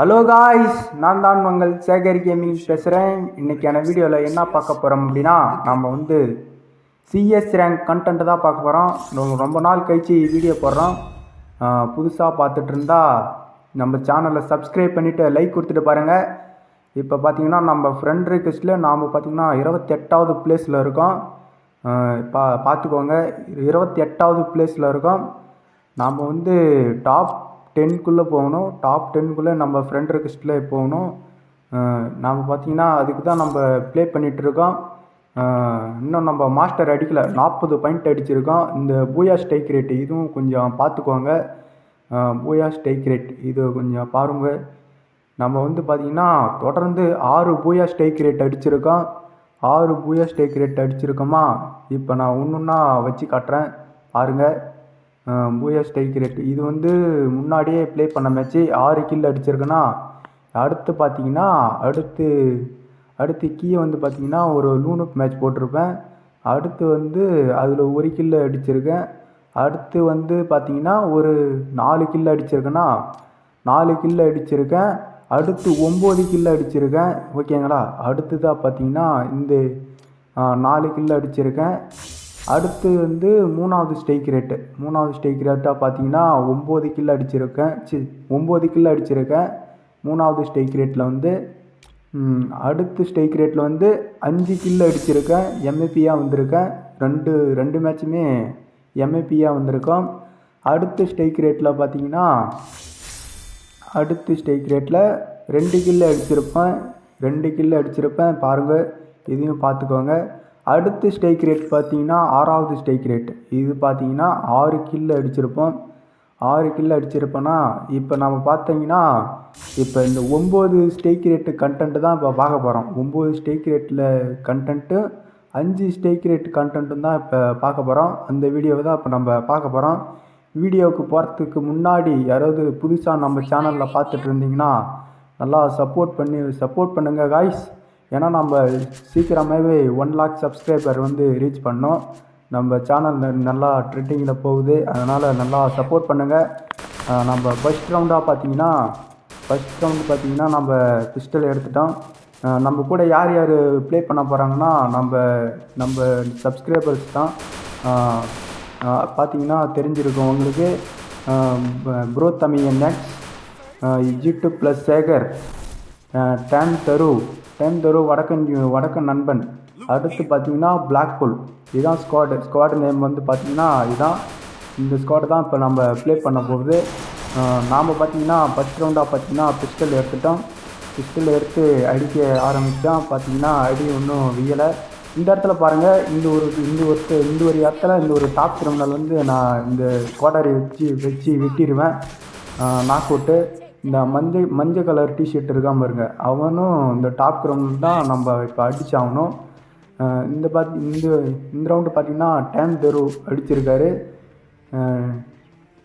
Hello guys நான் தான் உங்கள் சேகர் கேமிங் பேசுகிறேன் இன்றைக்கான வீடியோவில் என்ன பார்க்க போகிறோம் அப்படின்னா நம்ம வந்து சிஎஸ் ரேங்க் கண்டென்ட் தான் பார்க்க போகிறோம் ரொம்ப ரொம்ப நாள் கழிச்சு வீடியோ போடுறோம். புதுசாக பார்த்துட்டு இருந்தா நம்ம சேனலை சப்ஸ்கிரைப் பண்ணிவிட்டு லைக் கொடுத்துட்டு பாருங்கள் இப்போ பார்த்தீங்கன்னா நம்ம ஃப்ரெண்ட் ரிக்வெஸ்ட்டில் நாம் பார்த்தீங்கன்னா இருபத்தெட்டாவது ப்ளேஸில் இருக்கோம். பா பார்த்துக்கோங்க. இருபத்தி எட்டாவது பிளேஸில் இருக்கோம். நாம் வந்து டாப் டென்க்குள்ளே போகணும். டாப் டென்க்குள்ளே நம்ம ஃப்ரெண்ட் ரிக்வெஸ்ட்டில் போகணும். அஹ் நாம் பார்த்தீங்கன்னா அதுக்கு தான் நம்ம ப்ளே பண்ணிகிட்ருக்கோம் இன்னும் நம்ம மாஸ்டர் அடிக்கலை. நாற்பது பாயிண்ட் அடிச்சிருக்கோம். இந்த பூயா ஸ்டைக் ரேட் இதுவும் கொஞ்சம் பார்த்துக்கோங்க. பூயா ஸ்டைக் ரேட் இது கொஞ்சம் பாருங்கள் நம்ம வந்து பார்த்திங்கன்னா தொடர்ந்து ஆறு பூயா ஸ்டைக் ரேட் அடிச்சிருக்கோம். ஆறு பூயா ஸ்டைக் ரேட் அடிச்சிருக்கோமா? இப்போ நான் ஒன்று ஒன்றா வச்சு காட்டுறேன். பாருங்கள் பூயா ஸ்டைக் ரேட் இது வந்து முன்னாடியே ப்ளே பண்ண மேட்ச்சு ஆறு கில் அடிச்சிருக்குன்னா அடுத்து பார்த்தீங்கன்னா அடுத்து அடுத்து கீழே வந்து பார்த்தீங்கன்னா ஒரு லூனுப் மேட்ச் போட்டிருப்பேன். அடுத்து வந்து அதில் ஒரு கில்லு அடிச்சிருக்கேன். அடுத்து வந்து பார்த்தீங்கன்னா ஒரு நாலு கில்லு அடிச்சிருக்கேன்னா நாலு கில்லு அடிச்சிருக்கேன். அடுத்து ஒம்பது கில்லு அடிச்சிருக்கேன். ஓகேங்களா அடுத்ததாக பார்த்தீங்கன்னா இந்த நாலு கில்லு அடிச்சிருக்கேன். அடுத்து வந்து மூணாவது ஸ்டைக் ரேட்டு மூணாவது ஸ்டைக் ரேட்டாக பார்த்தீங்கன்னா ஒம்பது கில்லு அடிச்சிருக்கேன். சி ஒம்பது கில்லு அடிச்சிருக்கேன். மூணாவது ஸ்டைக் ரேட்டில் வந்து அடுத்து ஸ்டைக் ரேட்டில் வந்து அஞ்சு கில்லு அடிச்சிருக்கேன். எம்ஏபியாக வந்திருக்கேன். ரெண்டு ரெண்டு மேட்சுமே எம்ஏபியாக வந்திருக்கோம். அடுத்த ஸ்டைக் ரேட்டில் பார்த்தீங்கன்னா அடுத்து ஸ்டைக் ரேட்டில் ரெண்டு கில்லு அடிச்சிருப்பேன். ரெண்டு கில்லு அடிச்சிருப்பேன். பாருங்கள் இதையும் பார்த்துக்கோங்க அடுத்து ஸ்டைக் ரேட் பார்த்தீங்கன்னா ஆறாவது ஸ்டைக் ரேட். இது பார்த்தீங்கன்னா ஆறு கில்லு அடிச்சிருப்போம். ஆறு கில்லு அடிச்சிருப்போன்னா இப்போ நம்ம பார்த்தீங்கன்னா இப்போ இந்த ஒம்பது ஸ்டேக் ரேட்டு கண்டென்ட்டு தான் இப்போ பார்க்க போகிறோம் ஒம்பது ஸ்டேக் ரேட்டில் கண்டென்ட்டு அஞ்சு ஸ்டேக் ரேட் கண்டென்ட்டும் தான் இப்போ பார்க்க போகிறோம் அந்த வீடியோவை தான் இப்போ நம்ம பார்க்க போகிறோம் வீடியோவுக்கு போகிறதுக்கு முன்னாடி யாராவது புதுசாக நம்ம சேனலில் பார்த்துட்டு இருந்தீங்கன்னா நல்லா சப்போர்ட் பண்ணி சப்போர்ட் பண்ணுங்கள் காய்ஸ் ஏன்னா நம்ம சீக்கிரமாகவே ஒன் லேக் சப்ஸ்கிரைபர் வந்து ரீச் பண்ணோம். நம்ம சேனல் நல்லா ட்ரெண்டிங்கில் போகுது. அதனால் நல்லா சப்போர்ட் பண்ணுங்கள் நம்ம ஃபஸ்ட் ரவுண்டாக பார்த்தீங்கன்னா ஃபஸ்ட் ரவுண்டு பார்த்தீங்கன்னா நம்ம பிஸ்டல் எடுத்துட்டோம். நம்ம கூட யார் யார் ப்ளே பண்ண போகிறாங்கன்னா நம்ம நம்ம சப்ஸ்கிரைபர்ஸ் தான். பார்த்தீங்கன்னா தெரிஞ்சிருக்கும் உங்களுக்கு. Bro Tamil next Jittu plus Sekar tan தரு டேன் தரு வடக்கன் வடக்கன் நண்பன். அடுத்து பார்த்தீங்கன்னா பிளாக் ஹோல் இதுதான் ஸ்குவாடு ஸ்குவாடு நேம் வந்து பார்த்தீங்கன்னா இதுதான் இந்த ஸ்குவாடு தான் இப்போ நம்ம ப்ளே பண்ண போகுது. நாம் பார்த்தீங்கன்னா ஃபஸ்ட் ரவுண்டாக பார்த்தீங்கன்னா பிஸ்டல் எடுத்துட்டோம். பிஸ்டல் எடுத்து அடிக்க ஆரம்பித்தோம் பார்த்தீங்கன்னா அடி ஒன்றும் வியலை. இந்த இடத்துல பாருங்கள் இந்த ஒரு இந்த ஒரு இந்த ஒரு இடத்துல இந்த ஒரு டாப் கிரிமினல் வந்து நான் இந்த கோடாரி வச்சு வச்சு வெட்டிடுவேன். நாக் அவுட்டு இந்த மஞ்சள் மஞ்சள் கலர் டிஷர்ட் இருக்கான் பாருங்க. அவனும் இந்த டாப் கிரவுண்ட் தான் நம்ம இப்போ அடித்தாகணும் இந்த பார்த்தி இந்த இந்த ரவுண்டு பார்த்தீங்கன்னா டேம் தரு அடிச்சிருக்காரு.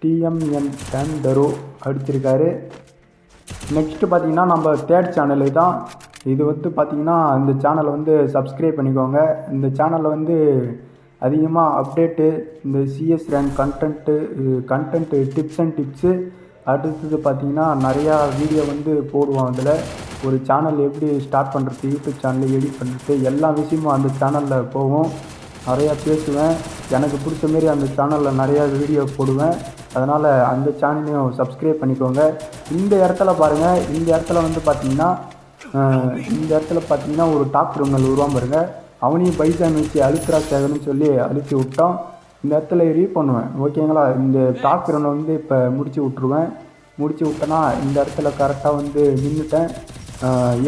டிஎம்என் டேம் தரு அடிச்சிருக்காரு. நெக்ஸ்ட்டு பார்த்தீங்கன்னா நம்ம தேர்ட் சேனலு தான். இது வந்து பார்த்தீங்கன்னா இந்த சேனலை வந்து சப்ஸ்கிரைப் பண்ணிக்கோங்க. இந்த சேனலில் வந்து அதிகமாக அப்டேட்டு இந்த CS rank content content tips and tips அடுத்தது பார்த்தீங்கன்னா நிறையா வீடியோ வந்து போடுவோம் அதில் ஒரு சேனல் எப்படி ஸ்டார்ட் பண்ணுறது யூடியூப் சேனல் எடிட் பண்ணுறது எல்லா விஷயமும் அந்த சேனலில் போகும். நிறையா பேசுவேன். எனக்கு பிடிச்ச மாரி அந்த சேனலில் நிறையா வீடியோ போடுவேன். அதனால் அந்த சேனலையும் சப்ஸ்கிரைப் பண்ணிக்கோங்க. இந்த இடத்துல பாருங்கள் இந்த இடத்துல வந்து பார்த்தீங்கன்னா இந்த இடத்துல பார்த்தீங்கன்னா ஒரு டாக்டர் உங்கள் உருவாம அவனையும் பைசான் வச்சு அழுத்துறா சேகர்னு சொல்லி அழுத்தி விட்டோம். இந்த இடத்துல ரீ பண்ணுவேன். ஓகேங்களா இந்த டாப் கிரவுண்டை வந்து இப்போ முடிச்சு விட்ருவேன் முடிச்சு விட்டேன்னா இந்த இடத்துல கரெக்டாக வந்து நின்றுட்டேன்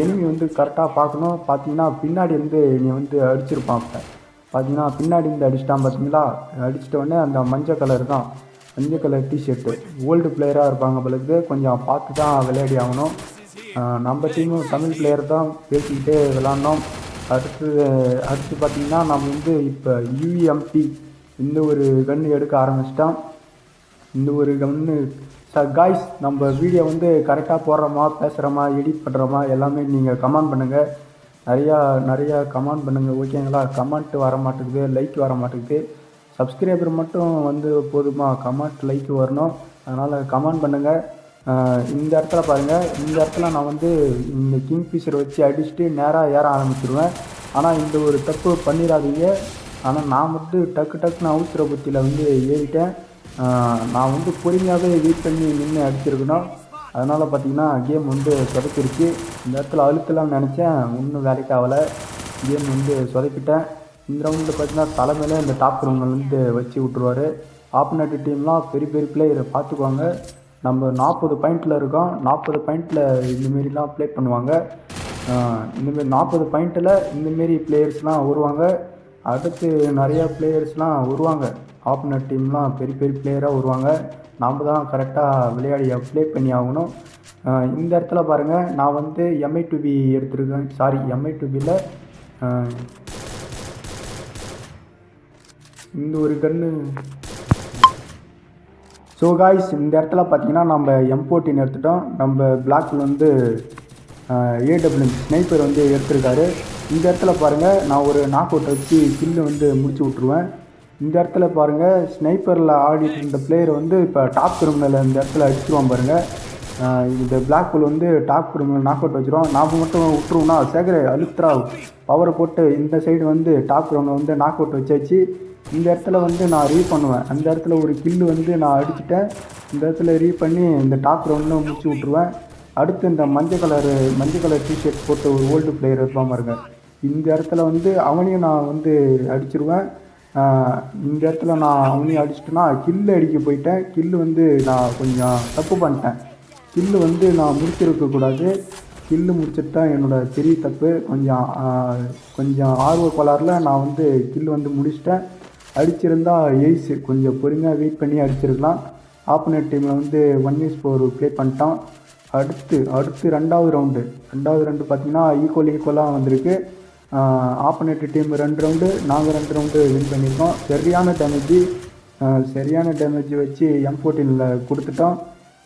எனிமி வந்து கரெக்டாக பார்க்கணும். பார்த்தீங்கன்னா பின்னாடி வந்து நீ வந்து அடிச்சிருப்பான் அப்போ. பார்த்தீங்கன்னா பின்னாடி வந்து அடிச்சிட்டான் பார்த்தீங்களா அடிச்சிட்டோடனே அந்த மஞ்சள் கலர் தான். மஞ்சள் கலர் டிஷர்ட்டு ஓல்டு பிளேயராக இருப்பாங்க பிள்ளைக்கு கொஞ்சம் பார்த்து தான் விளையாடி ஆகணும். நம்ம டீமும் தமிழ் பிளேயர் தான் பேசிக்கிட்டே விளாண்டோம் அடுத்து அடுத்து பார்த்திங்கன்னா நம்ம வந்து இப்போ யூஎம்பி இந்த ஒரு கன்று எடுக்க ஆரம்பிச்சிட்டான். இந்த ஒரு கன்று ச காய்ஸ் நம்ம வீடியோ வந்து கரெக்டாக போடுறோமா பேசுகிறோமா எடிட் பண்ணுறோமா எல்லாமே நீங்கள் கமெண்ட் பண்ணுங்கள் நிறையா நிறையா கமெண்ட் பண்ணுங்கள் ஓகேங்களா கமெண்ட் வர மாட்டேங்குது லைக் வர மாட்டேங்குது. சப்ஸ்கிரைபர் மட்டும் வந்து போதுமா? கமெண்ட் லைக் வரணும். அதனால் கமெண்ட் பண்ணுங்கள் இந்த இடத்துல பாருங்கள் இந்த இடத்துல நான் வந்து இந்த கிங் ஃபிஷர் வச்சு அடிச்சுட்டு நேராக ஏற ஆரம்பிச்சிருவேன். ஆனால் இந்த ஒரு தப்பு பண்ணிடாதீங்க. ஆனால் நான் வந்து டக்கு டக்குன்னு அவசர புத்தியில் வந்து ஏறிட்டேன். நான் வந்து பொறுமையாகவே வெயிட் பண்ணி நின்று அடிச்சிருக்கணும். அதனால் பார்த்தீங்கன்னா கேம் வந்து சொதப்பிருச்சு. இந்த இடத்துல அழுத்தலாம்னு நினச்சேன். ஒன்றும் வேலைக்கு ஆகலை. கேம் வந்து சொதப்பிட்டேன். இந்த ரவுண்டில் பார்த்தீங்கன்னா தலைமையில் இந்த டாப் ரவுண்டில் வந்து வச்சு விட்ருவாரு ஆப்போனட் டீம்லாம் பெரிய பெரிய பிளேயரை பார்த்துக்குவாங்க நம்ம நாற்பது பாயிண்டில் இருக்கோம். நாற்பது பாயிண்டில் இந்தமாரிலாம் ப்ளே பண்ணுவாங்க. இந்தமாரி நாற்பது பாயிண்ட்டில் இந்தமாரி பிளேயர்ஸ்லாம் வருவாங்க. அடுத்து நிறையா பிளேயர்ஸ்லாம் வருவாங்க. ஆப்போனட் டீம்லாம் பெரிய பெரிய பிளேயராக வருவாங்க. நாம் தான் கரெக்டாக விளையாடி ப்ளே பண்ணி ஆகணும். இந்த இடத்துல பாருங்கள் நான் வந்து எம்ஐ டுபி எடுத்திருக்கேன். சாரி எம்ஐ டுபியில் இந்த ஒரு கன்று ஸோ காய்ஸ் இந்த இடத்துல பார்த்தீங்கன்னா நம்ம எம்போட்டின் எடுத்துட்டோம். நம்ம பிளாக்ல வந்து ஏடபிள்யூ ஸ்னைப்பர் வந்து எடுத்திருக்காரு. இந்த இடத்துல பாருங்கள் நான் ஒரு நாக் அவுட் வச்சு கில்லு வந்து முடிச்சு விட்ருவேன் இந்த இடத்துல பாருங்கள் ஸ்னைப்பரில் ஆடிட்டு இருந்த பிளேயர் வந்து இப்போ டாப் கிரிமினல் இந்த இடத்துல அடிச்சிருவான் பாருங்கள் இந்த பிளாக் ஹோல் வந்து டாப் கிரிமினல் நாக் அவுட் வச்சுருவோம் நாம் மட்டும் விட்டுருவோம்னா சேகர அழுத்ரா பவரை போட்டு இந்த சைடு வந்து டாப் கிரிமினல் வந்து நாக் அவுட் வச்சாச்சு. இந்த இடத்துல வந்து நான் ரீ பண்ணுவேன். அந்த இடத்துல ஒரு கில்லு வந்து நான் அடிச்சிட்டேன். இந்த இடத்துல ரீ பண்ணி இந்த டாப் ரவுண்டில் முடிச்சு விட்ருவேன் அடுத்து இந்த மஞ்சள் கலரு மஞ்சள் கலர் டிஷர்ட் போட்டு ஒரு ஓல்டு பிளேயர் இருப்பான் இருக்கேன் இந்த இடத்துல வந்து அவனையும் நான் வந்து அடிச்சிருவேன். இந்த இடத்துல நான் அவனையும் அடிச்சிட்டேன்னா கில்லு அடிக்க போயிட்டேன். கில்லு வந்து நான் கொஞ்சம் தப்பு பண்ணிட்டேன். கில்லு வந்து நான் முடிச்சிருக்கக்கூடாது கில்லு முடிச்சிட்டு தான் என்னோடய பெரிய தப்பு. கொஞ்சம் கொஞ்சம் ஆர்வ கோளாறில் நான் வந்து கில்லு வந்து முடிச்சிட்டேன். அடிச்சிருந்தா எய்ஸு கொஞ்சம் பொறுமையாக வெயிட் பண்ணி அடிச்சிருக்கலாம். ஆப்போனட் டீமில் வந்து ஒன் இஸ் ஃபோர் ப்ளே பண்ணிட்டான் அடுத்து அடுத்து ரெண்டாவது ரவுண்டு ரெண்டாவது ரவுண்டு பார்த்திங்கன்னா ஈக்குவல் ஈக்குவலாக வந்திருக்கு. ஆப்போனட் டீம் ரெண்டு ரவுண்டு நாங்கள் ரெண்டு ரவுண்டு வின் பண்ணியிருக்கோம். சரியான டேமேஜ் சரியான டேமேஜ் வச்சு எம் ஃபோர்டீனில் கொடுத்துட்டோம்.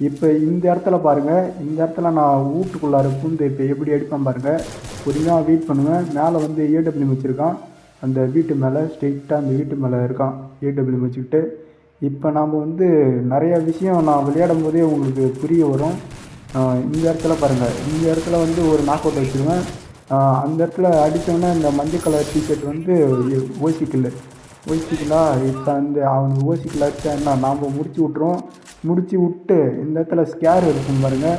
இப்போ இந்த இடத்துல பாருங்கள் இந்த இடத்துல நான் வீட்டுக்குள்ளார பூந்து இப்போ எப்படி அடிப்பேன் பாருங்கள் பொறுமையாக வெயிட் பண்ணுவேன் மேலே வந்து ஏடபிள்யூ வச்சுருக்கான். அந்த வீட்டு மேலே ஸ்ட்ரெயிட்டாக அந்த வீட்டு மேலே இருக்கான் ஏடபிள்யூ வச்சுக்கிட்டு. இப்போ நாம் வந்து நிறைய விஷயம் நான் விளையாடும் போதே உங்களுக்கு புரிய வரும். இந்த இடத்துல பாருங்கள் இந்த இடத்துல வந்து ஒரு நாக் அவுட் வச்சுருவேன். அந்த இடத்துல அடித்தோன்னே இந்த மஞ்சள் கலர் டிஷர்ட் வந்து ஓசிக்கல் ஓசிக்கலா இப்போ அந்த அவங்க ஓசிக்கில் அடிச்சா என்ன நாம் முடிச்சு விட்ருவோம் முடிச்சு விட்டு இந்த இடத்துல ஸ்கேர் இருக்கும் பாருங்கள்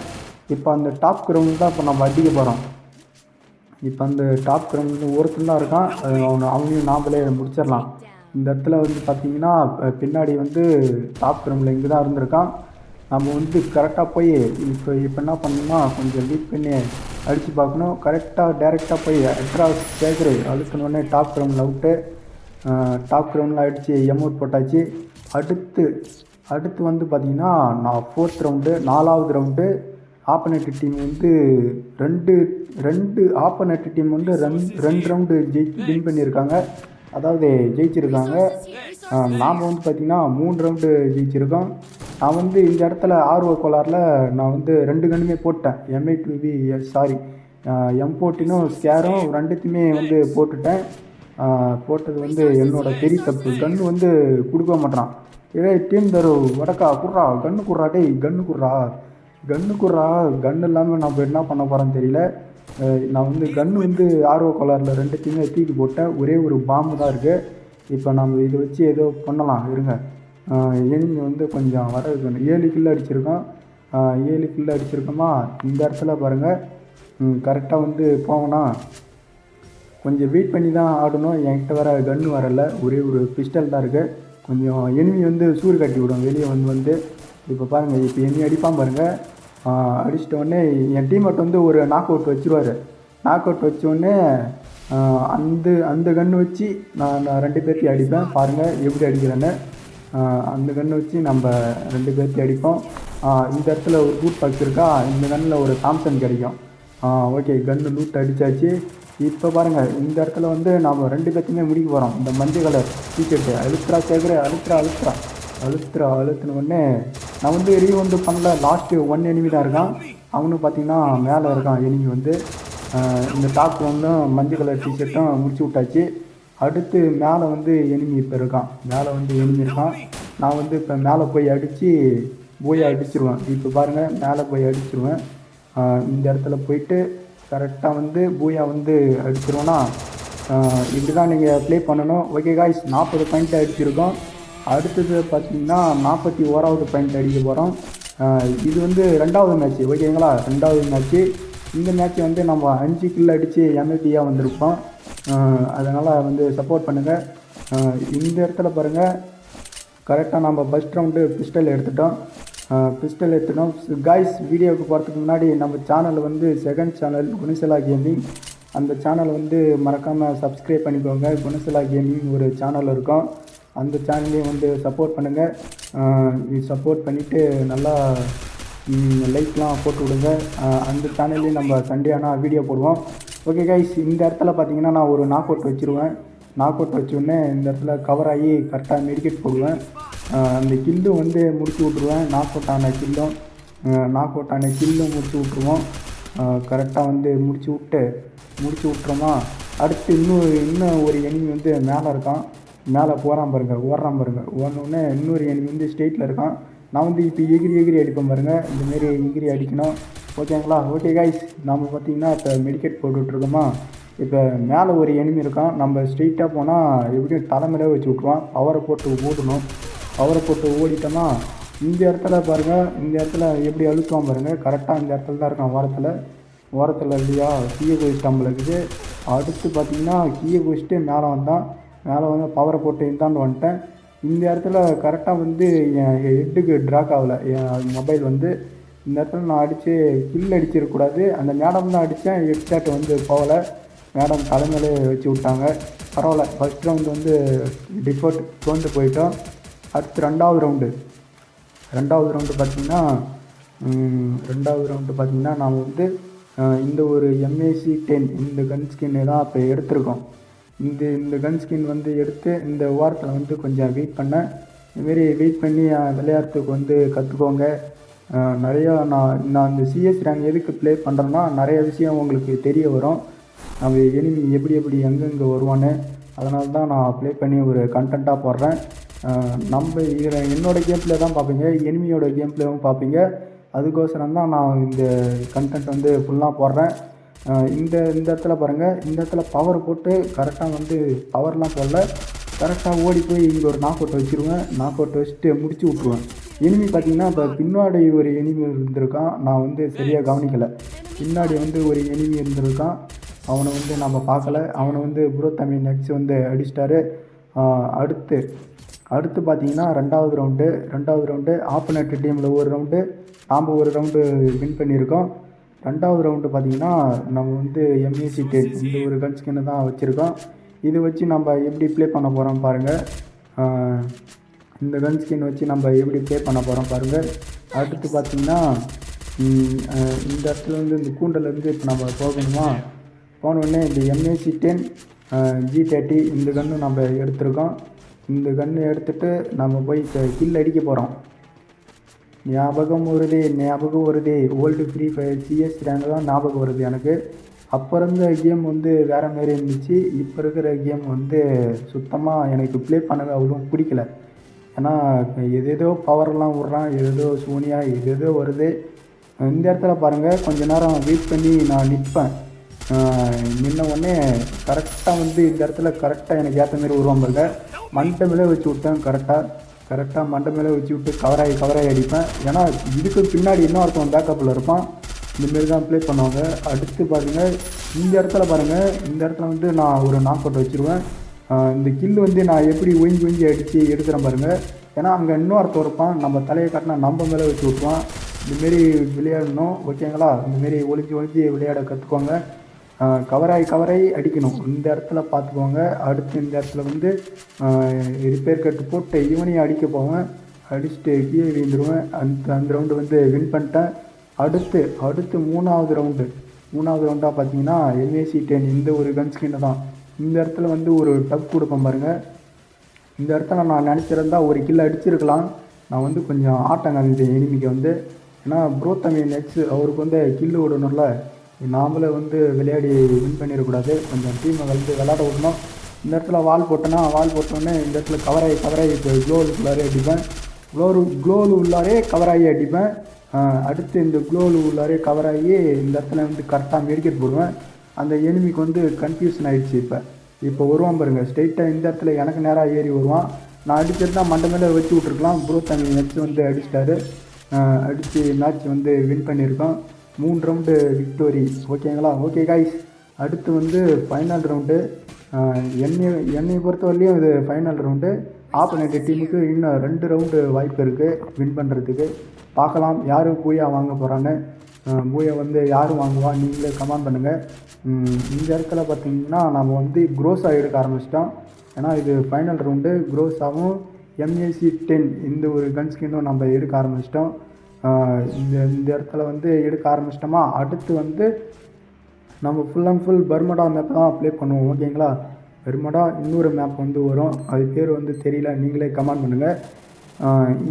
இப்போ அந்த டாப் கிரவுண்ட் தான் இப்போ நம்ம அடிக்க போகிறோம் இப்போ அந்த டாப் கிரவுண்ட் ஒருத்தன் தான் இருக்கான். அவனை அவனையும் நாமளே முடிச்சிடலாம். இந்த இடத்துல வந்து பார்த்தீங்கன்னா பின்னாடி வந்து டாப் கிரவுண்டில் இங்கே தான் இருந்திருக்கான். நம்ம வந்து கரெக்டாக போய் இப்போ இப்போ என்ன பண்ணணும்னா கொஞ்சம் வெயிட் பண்ணி அடித்து பார்க்கணும். கரெக்டாக டேரெக்டாக போய் அட்ராஸ் சேகரு அழுத்தினோடனே டாப் கிரவுண்டில் விட்டு டாப் கிரவுண்டில் அடித்து எமௌண்ட் போட்டாச்சு. அடுத்து அடுத்து வந்து பார்த்திங்கன்னா நான் ஃபோர்த் ரவுண்டு நாலாவது ரவுண்டு ஆப்பனட் டீம் வந்து ரெண்டு ரெண்டு ஆப்பனட் டீம் வந்து ரெண்டு ரெண்டு ரவுண்டு ஜெயி வின் பண்ணியிருக்காங்க. அதாவது ஜெயிச்சிருக்காங்க. நாம் வந்து பார்த்திங்கன்னா மூணு ரவுண்டு ஜெயிச்சிருக்கோம். நான் வந்து இந்த இடத்துல ஆர்வ கோளாறில் நான் வந்து ரெண்டு கண்ணுமே போட்டேன். எம்ஐ டிவி சாரி எம் போட்டினும் ஸ்கேரும் ரெண்டுத்தையுமே வந்து போட்டுட்டேன். போட்டது வந்து என்னோட பெரிய தப்பு. கன்று வந்து கொடுக்க மாட்டேறான் ஏய் டீம் தரு வடக்கா குட்றா கன்று குர்ரா டேய் கன்று குட்றா கன்று குட்றா கன்று இல்லாமல் நம்ம என்ன பண்ண போகிறேன்னு தெரியல. நான் வந்து கன்று வந்து ஆர்வ கோளாறில் ரெண்டுத்தையுமே தூக்கி போட்டேன். ஒரே ஒரு பாம்பு தான் இருக்குது இப்போ நம்ம இதை வச்சு ஏதோ பண்ணலாம். இருங்க. எனிமி வந்து கொஞ்சம் வர ஏழு கில்லு அடிச்சிருக்கோம். ஏழு கில்லு அடிச்சிருக்கோமா? இந்த இடத்துல பாருங்கள் கரெக்டாக வந்து போகணும். கொஞ்சம் வெயிட் பண்ணி தான் ஆடணும். என்கிட்ட வர கன்று வரல. ஒரே ஒரு பிஸ்டல் தான் இருக்குது கொஞ்சம் எனிமி வந்து சூடு கட்டி விடும். வெளியே வந்து வந்து. இப்போ பாருங்கள் இப்போ எனிமி அடிப்பான் பாருங்கள் அடிச்சிட்டோடனே என் டீம்மேட் வந்து ஒரு நாக் அவுட் வச்சிருவாரு நாக் அவுட் வச்சோடனே அந்த அந்த கன்று வச்சு நான் நான் ரெண்டு பேர்த்தையும் அடிப்பேன். பாருங்கள் எப்படி அடிக்கிறேன்னு. அந்த கன்று வச்சு நம்ம ரெண்டு பேர்த்தையும் அடிப்போம். இந்த இடத்துல ஒரு பூட் பாக்ஸ் இருக்கா? இந்த கன்னில் ஒரு தாம்சன் கிடைக்கும். ஓகே கன்று லூட் அடித்தாச்சு இப்போ பாருங்கள் இந்த இடத்துல வந்து நாம் ரெண்டு பேர்த்தையுமே முடிக்க போகிறோம் இந்த மஞ்சள் கலர் டிஷர்ட்டு அழுத்துறா சேர்க்குற அழுத்துறா அழுத்துறா. அழுத்துறா அழுத்துன உடனே நான் வந்து ரீ வந்து பண்ணல. லாஸ்ட்டு ஒன் எனிமி தான் இருக்கான். அவனும் பார்த்தீங்கன்னா மேலே இருக்கான். எனிமி வந்து இந்த டாப் வந்து மஞ்சள் கலர் டிஷர்ட்டும் முடிச்சு விட்டாச்சு. அடுத்து மேலே வந்து எனிமி இப்போ இருக்கான் மேலே வந்து எனிமி இருக்கான். நான் வந்து இப்போ மேலே போய் அடித்து போய் அடிச்சிருவேன். இப்போ பாருங்கள் மேலே போய் அடிச்சிருவேன். இந்த இடத்துல போயிட்டு கரெக்டாக வந்து பூயா வந்து அடிச்சிருவோன்னா இப்படி தான் நீங்கள் ப்ளே பண்ணணும். ஓகே காய்ஸ் நாற்பது பாயிண்ட் அடிச்சிருக்கோம். அடுத்தது பார்த்தீங்கன்னா நாற்பத்தி ஓராவது பாயிண்ட் அடிக்க போகிறோம் இது வந்து ரெண்டாவது மேட்ச்சு ஓகேங்களா ரெண்டாவது மேட்ச்சு இந்த மேட்ச் வந்து நம்ம அஞ்சு கில் அடித்து எம்எல்பியாக வந்திருப்போம். அதனால் வந்து சப்போர்ட் பண்ணுங்கள் இந்த இடத்துல பாருங்கள் கரெக்டாக நம்ம ஃபஸ்ட் ரவுண்டு பிஸ்டல் எடுத்துட்டோம். பிஸ்டல் எடுத்துட்டோம். காய்ஸ் வீடியோவுக்கு போகிறதுக்கு முன்னாடி நம்ம சேனல் வந்து செகண்ட் சேனல் குணசலா கேமிங் அந்த சேனல் வந்து மறக்காமல் சப்ஸ்கிரைப் பண்ணிக்கோங்க. குணசிலா கேமிங் ஒரு சேனல் இருக்கும். அந்த சேனல்லையும் வந்து சப்போர்ட் பண்ணுங்கள் சப்போர்ட் பண்ணிவிட்டு நல்லா லைக்லாம் போட்டு விடுங்க. அந்த சேனல்லையும் நம்ம சண்டே ஆனால் வீடியோ போடுவோம். ஓகே கைஸ் இந்த இடத்துல பார்த்தீங்கன்னா நான் ஒரு நாக் அவுட் வச்சுருவேன். நாக் அவுட் வச்சோடனே இந்த இடத்துல கவர் ஆகி கரெக்டாக மெடிக்கெட் போடுவேன். அந்த கில்லும் வந்து முடிச்சு விட்ருவேன் நாக் அவுட் ஆன கில்லும் நாக் அவுட் ஆன கில்லும் முடிச்சு விட்ருவோம் கரெக்டாக வந்து முடிச்சு விட்டு முடிச்சு விட்டுறோமா? அடுத்து இன்னும் இன்னும் ஒரு எனிமி வந்து மேலே இருக்கான். மேலே போகிறான் பாருங்க ஓடுறான் பாருங்க. ஓடனோடனே இன்னொரு எனிமி வந்து ஸ்டேட்டில் இருக்கான். நான் வந்து இப்போ எகிரி எகிரி அடிப்பேன் பாருங்கள் இந்தமாரி எகிரி அடிக்கணும். ஓகேங்களா? ஓகே கைஸ் நம்ம பார்த்தீங்கன்னா இப்போ மெடிக்கெட் போட்டுட்ருக்கோமா? இப்போ மேலே ஒரு எனிமி இருக்கான். நம்ம ஸ்ட்ரெயிட்டாக போனால் எப்படியும் தலைமையிலே வச்சு விட்ருவான் பவரை போட்டு ஓடணும். பவரை போட்டு ஓடிட்டோம்னா இந்த இடத்துல பாருங்கள் இந்த இடத்துல எப்படி அழுத்துவான் பாருங்கள் கரெக்டாக இந்த இடத்துல தான் இருக்கான் ஓரத்தில். ஓரத்தில் இல்லையா? கீழே குதிச்சிட்டான் இருக்குது. அடுத்து பார்த்தீங்கன்னா கீழே குதிச்சுட்டு மேலே வந்தான். மேலே வந்து பவரை போட்டு இருந்தான்னு வந்துட்டேன். இந்த இடத்துல கரெக்டாக வந்து என் ஹெட்டுக்கு ட்ராக் ஆகலை. என் மொபைல் வந்து இந்த இடத்துல நான் அடித்து கில் அடிச்சிருக்கக்கூடாது அந்த மேடம் தான் அடித்தேன் ஹெட்ஷாட் வந்து போகலை. மேடம் தலைமையிலே வச்சு விட்டாங்க. பரவாயில்ல. ஃபஸ்ட் ரவுண்டு வந்து டிஃபோர்ட் தோண்டு போயிட்டோம். அடுத்து ரெண்டாவது ரவுண்டு ரெண்டாவது ரவுண்டு பார்த்திங்கன்னா ரெண்டாவது ரவுண்டு பார்த்திங்கன்னா நாம் வந்து இந்த ஒரு எம்ஏசி டென் இந்த கன் ஸ்கின்னு தான் இப்போ எடுத்திருக்கோம். இந்த இந்த கன் ஸ்கின் வந்து எடுத்து இந்த வாரத்தில் வந்து கொஞ்சம் வெயிட் பண்ணேன். இதுமாரி வெயிட் பண்ணி விளையாடுறதுக்கு வந்து கற்றுக்கோங்க நிறையா நான் நான் இந்த சிஎஸ் ரேங்க் எதுக்கு ப்ளே பண்ணுறேன்னா நிறைய விஷயம் உங்களுக்கு தெரிய வரும். நம்ம எனிமி எப்படி எப்படி எங்கெங்கே வருவான்னு. அதனால தான் நான் ப்ளே பண்ணி ஒரு கண்டென்ட்டாக போடுறேன். நம்ம இதில் என்னோடய கேம் ப்ளே தான் பார்ப்பீங்க எனிமியோட கேம் ப்ளேவும் பார்ப்பீங்க. அதுக்கோசரம் தான் நான் இந்த கண்டென்ட் வந்து ஃபுல்லாக போடுறேன். இந்த இந்த இடத்துல பாருங்கள் இந்த இடத்துல பவர் போட்டு கரெக்டாக வந்து பவர்லாம் போடல. கரெக்டாக ஓடி போய் இங்கே ஒரு நாக் அவுட் வச்சுருவேன். நாக் அவுட் வச்சுட்டு முடிச்சு விட்ருவேன் எனிமி பார்த்தீங்கன்னா இப்போ பின்னாடி ஒரு எனிமி இருந்திருக்கான். நான் வந்து சரியாக கவனிக்கலை. பின்னாடி வந்து ஒரு எனிமி இருந்திருக்கான். அவனை வந்து நம்ம பார்க்கல அவனை வந்து ப்ரோ தமிழ் நெக்ஸ்ட் வந்து அடிச்சிட்டாரு. அடுத்து அடுத்து பார்த்தீங்கன்னா ரெண்டாவது ரவுண்டு ரெண்டாவது ரவுண்டு ஆப்போனட் டீமில் ஒரு ரவுண்டு நாம் ஒரு ரவுண்டு வின் பண்ணியிருக்கோம். ரெண்டாவது ரவுண்டு பார்த்தீங்கன்னா நம்ம வந்து எம்ஏசி டென் இந்த ஒரு கன் ஸ்கின்னு தான் வச்சுருக்கோம். இது வச்சு நம்ம எப்படி ப்ளே பண்ண போகிறோம் பாருங்கள் இந்த கன் ஸ்கின் வச்சு நம்ம எப்படி ப்ளே பண்ண போகிறோம் பாருங்கள் அடுத்து பார்த்தீங்கன்னா இந்த இடத்துல வந்து இந்த கூண்டலேருந்து இப்போ நம்ம போகணுமா? போனோடனே இந்த எம்ஏசி டென் ஜி தேர்ட்டி இந்த கன்று நம்ம எடுத்திருக்கோம். இந்த கன்று எடுத்துட்டு நம்ம போய் கில் அடிக்க போகிறோம் ஞாபகம் வருதே ஞாபகம் வருதே. Old free fire CS rank தான் ஞாபகம் வருது எனக்கு. அப்போ இருந்த கேம் வந்து வேறு மாரி இருந்துச்சு. இப்போ இருக்கிற கேம் வந்து சுத்தமாக எனக்கு ப்ளே பண்ணவே அவ்வளோ பிடிக்கல. ஏன்னா எதேதோ பவர்லாம் விட்றான் எதேதோ சோனியா எதேதோ வருது. இந்த இடத்துல பாருங்கள் கொஞ்ச நேரம் வெயிட் பண்ணி நான் நிற்பேன். நின்ன உடனே கரெக்டாக வந்து இந்த இடத்துல கரெக்டாக எனக்கு ஏற்ற மாதிரி வருவான் பாருங்க. மண்டை மேலே வச்சு விட்டேன் கரெக்டாக கரெக்டாக மண்டை மேலே வச்சு விட்டு கவராகி கவராகி அடிப்பேன். ஏன்னா இதுக்கு பின்னாடி இன்னும் ஒருத்தவன் பேக்கப்பில் இருப்பான். இந்தமாரி தான் ப்ளே பண்ணுவாங்க. அடுத்து பாருங்கள் இந்த இடத்துல பாருங்கள் இந்த இடத்துல வந்து நான் ஒரு நாக் அவுட் வச்சுருவேன். இந்த கில் வந்து நான் எப்படி ஒய்ஞ்சி ஒய்ஞ்சி அடித்து எடுக்கிறேன் பாருங்கள் ஏன்னா அங்கே இன்னொருத்தன் இருப்பான். நம்ம தலையை காட்டினா நம்ம மேலே வச்சு விட்ருவான் இந்தமாரி விளையாடணும். ஓகேங்களா இந்தமாரி ஒழிஞ்சி ஒளிஞ்சு விளையாட கற்றுக்கோங்க கவராய் கவராய் அடிக்கணும். இந்த இடத்துல பார்த்துக்கோங்க. அடுத்து இந்த இடத்துல வந்து ரிப்பேர் கட்டு போட்டு இவனையும் அடிக்க போவேன். அடிச்சுட்டு கீழே விழுந்துருவேன். அந்த அந்த ரவுண்டு வந்து வின் பண்ணிட்டேன். அடுத்து அடுத்து மூணாவது ரவுண்டு மூணாவது ரவுண்டாக பார்த்தீங்கன்னா எம்ஏசி டென் இந்த ஒரு கன் ஸ்கின்னு தான். இந்த இடத்துல வந்து ஒரு டக் கொடுப்பேன் பாருங்கள் இந்த இடத்துல நான் நினச்சிருந்தா ஒரு கில் அடிச்சிருக்கலாம். நான் வந்து கொஞ்சம் ஆட்டம் காமிச்சேன் எனிமிக்கு வந்து. ஏன்னா ப்ரோ தமிழ் நெக்ஸ்ட் அவருக்கு வந்து கில்லு விடணும்ல. நாமளே வந்து விளையாடி வின் பண்ணிடக்கூடாது. கொஞ்சம் டீமை வந்து விளாட விடணும். இந்த இடத்துல வால் போட்டேன்னா வால் போட்டோன்னே இந்த இடத்துல கவராகி கவராகி இப்போ க்ளோவுக்குள்ளாரே அடிப்பேன். க்ளோரு க்ளோவில் உள்ளாரே கவராகி அடிப்பேன். அடுத்து இந்த க்ளோவில் உள்ளாரே கவராகி இந்த இடத்துல வந்து கரெக்டாக மெடிக்கெட் போடுவேன். அந்த எனிமிக்கு வந்து கன்ஃபியூஷன் ஆகிடுச்சு இப்போ. இப்போ வருவான் பாருங்கள் ஸ்ட்ரெயிட்டாக இந்த இடத்துல எனக்கு நேராக ஏறி வருவான். நான் அடிச்சிருந்தா மண்டை மேலே வச்சு விட்ருக்கலாம் ப்ரோ தம்பி நெக்ஸ்ட் வந்து அடிச்சிட்டாரு. அடித்து மேட்ச் வந்து வின் பண்ணியிருக்கோம். மூணு ரவுண்டு விக்டோரி ஓகேங்களா ஓகே காய்ஸ் அடுத்து வந்து ஃபைனல் ரவுண்டு என்னை என்னை பொறுத்தவரையிலையும் இது ஃபைனல் ரவுண்டு ஆப்போனண்ட் டீமுக்கு இன்னும் ரெண்டு ரவுண்டு வாய்ப்பு இருக்குது வின் பண்ணுறதுக்கு பார்க்கலாம். யார் போய் வாங்க போகிறான்னு பூயை வந்து யார் வாங்குவா நீங்களே கமெண்ட் பண்ணுங்கள் இந்த இடத்துல பார்த்தீங்கன்னா நம்ம வந்து க்ரோஸாக எடுக்க ஆரம்பிச்சிட்டோம். ஏன்னா இது ஃபைனல் ரவுண்டு க்ரோஸாகவும் எம்ஏசி டென் இந்த ஒரு கன் ஸ்கின்னும் நம்ம எடுக்க ஆரம்பிச்சிட்டோம். இந்த இந்த இடத்துல வந்து எடுக்க ஆரம்பிச்சிட்டோமா? அடுத்து வந்து நம்ம full and full Bermuda map தான் ப்ளே பண்ணுவோம். ஓகேங்களா பெருமடா இன்னொரு மேப் வந்து வரும். அது பேர் வந்து தெரியல. நீங்களே கமெண்ட் பண்ணுங்கள்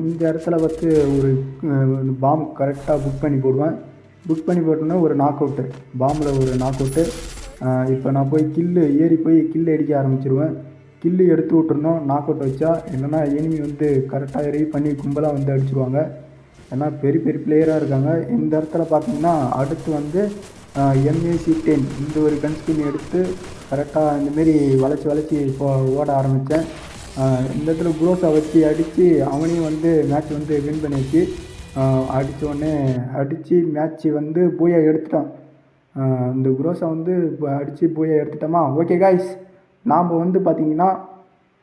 இந்த இடத்துல வந்து ஒரு பாம்பு கரெக்டாக புக் பண்ணி போடுவேன். புக் பண்ணி போட்டோன்னா ஒரு நாக் அவுட்டு பாம்பில் ஒரு நாக் அவுட்டு இப்போ நான் போய் கில்லு ஏறி போய் கில்லு அடிக்க ஆரம்பிச்சிருவேன். கில்லு எடுத்து விட்டுருந்தோம் நாக் அவுட் வச்சா என்னென்னா எனிமி வந்து கரெக்டாக ரெடி பண்ணி கும்பலாக வந்து அடிச்சிருவாங்க. ஏன்னா பெரிய பெரிய பிளேயராக இருக்காங்க. இந்த இடத்துல பார்த்தீங்கன்னா அடுத்து வந்து எம்ஏசி டென் இந்த ஒரு கன்ஸ்கின் எடுத்து கரெக்டாக இந்தமாரி வளைச்சி வளைச்சி இப்போ ஓட ஆரம்பித்தேன் இந்த இடத்துல குரோஸை வச்சு அடித்து அவனையும் வந்து மேட்ச் வந்து வின் பண்ணியாச்சு. அடித்த உடனே அடித்து மேட்ச்சு வந்து பூயா எடுத்துட்டோம் இந்த குரோஸை வந்து அடித்து பூயா எடுத்துட்டோமா? ஓகே காய்ஸ் நாம் வந்து பார்த்திங்கன்னா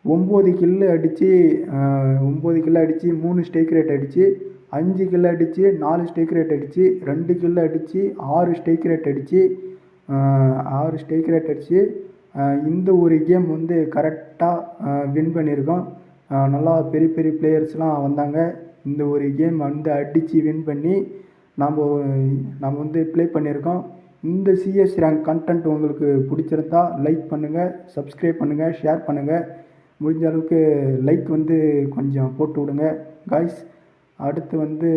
ஒம்பது கில்லு அடித்து ஒம்பது கில்லு அடித்து மூணு ஸ்டேக் ரேட் அடித்து அஞ்சு கில்லு அடித்து நாலு ஸ்டேக் ரேட் அடித்து ரெண்டு கில்லு அடித்து ஆறு ஸ்டேக் ரேட் அடித்து ஆறு ஸ்டேக் ரேட் அடித்து இந்த ஒரு கேம் வந்து கரெக்டாக வின் பண்ணியிருக்கோம். நல்லா பெரிய பெரிய பிளேயர்ஸ்லாம் வந்தாங்க. இந்த ஒரு கேம் வந்து அடித்து வின் பண்ணி நம்ம நம்ம வந்து ப்ளே பண்ணியிருக்கோம். இந்த சிஎஸ் ரேங்க் கண்டென்ட் உங்களுக்கு பிடிச்சிருந்தா லைக் பண்ணுங்கள் சப்ஸ்கிரைப் பண்ணுங்கள் ஷேர் பண்ணுங்கள் முடிஞ்ச அளவுக்கு லைக் வந்து கொஞ்சம் போட்டு விடுங்க காய்ஸ் அடுத்து வந்து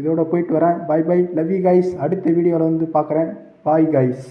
இதோட போயிட்டு வரேன். Bye bye love you guys அடுத்த வீடியோவில் வந்து பார்க்குறேன். Bye guys